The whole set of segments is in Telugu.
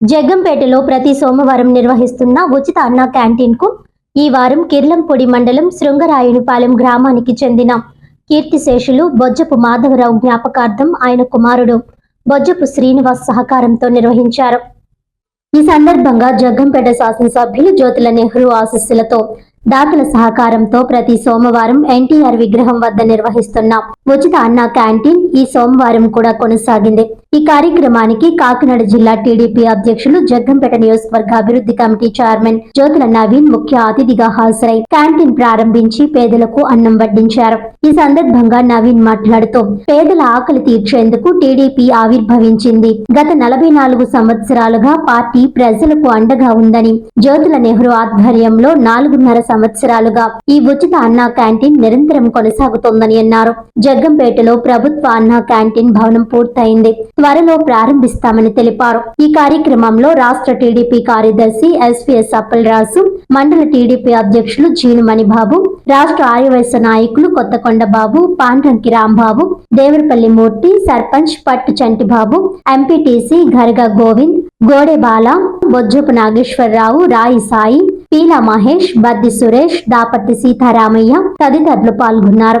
జగ్గంపేటలో ప్రతి సోమవారం నిర్వహిస్తున్న ఉచిత అన్న క్యాంటీన్కు ఈ వారం కిర్లంపొడి మండలం శృంగరాయునిపాలెం గ్రామానికి చెందిన కీర్తిశేషులు బొజ్జపు మాధవరావు జ్ఞాపకార్థం ఆయన కుమారుడు బొజ్జపు శ్రీనివాస్ సహకారంతో నిర్వహించారు. ఈ సందర్భంగా జగ్గంపేట శాసనసభ్యులు జ్యోతుల నెహ్రూ ఆశస్సులతో దాతల సహకారంతో ప్రతి సోమవారం ఎన్టీఆర్ విగ్రహం వద్ద నిర్వహిస్తున్న ఉచిత అన్న క్యాంటీన్ ఈ సోమవారం కూడా కొనసాగింది. ఈ కార్యక్రమానికి కాకినాడ జిల్లా టీడీపీ అధ్యక్షులు జగ్గంపేట నియోజకవర్గ అభివృద్ధి కమిటీ చైర్మన్ జ్యోతుల నవీన్ ముఖ్య అతిథిగా హాజరై క్యాంటీన్ ప్రారంభించి పేదలకు అన్నం వడ్డించారు. ఈ సందర్భంగా నవీన్ మాట్లాడుతూ పేదల ఆకలి తీర్చేందుకు టీడీపీ ఆవిర్భవించింది. గత నలభై నాలుగు సంవత్సరాలుగా పార్టీ ప్రజలకు అండగా ఉందని జ్యోతుల నెహ్రూ ఆధ్వర్యంలో నాలుగున్నర సంవత్సరాలుగా ఈ ఉచిత అన్నా క్యాంటీన్ నిరంతరం కొనసాగుతోందని అన్నారు. జగ్గంపేటలో ప్రభుత్వ అన్నా క్యాంటీన్ భవనం పూర్తయింది. త్వరలో ప్రారంభిస్తామని తెలిపారు. ఈ కార్యక్రమంలో రాష్ట్ర టీడీపీ కార్యదర్శి ఎస్పీఎస్ అప్పలరాజు మండల టీడీపీ అధ్యక్షులు జీనుమణి బాబు రాష్ట్ర ఆర్యవైశ్య నాయకులు కొత్తకొండ బాబు పాండ్రంకి రాంబాబు దేవరపల్లి మూర్తి సర్పంచ్ పట్టు చంటిబాబు ఎంపీటీసీ గరగ గోవింద్ గోడే బాల బొజ్జపు నాగేశ్వరరావు రాయి సాయి పీలా మహేష్ బద్ది సురేష్ దాపర్తి సీతారామయ్య తదితరులు పాల్గొన్నారు.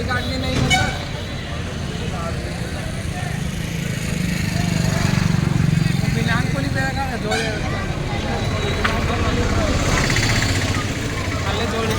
बिगाड़ने नहीं होता मिलान को नहीं पेगा जोड़े अल्ले जोड़े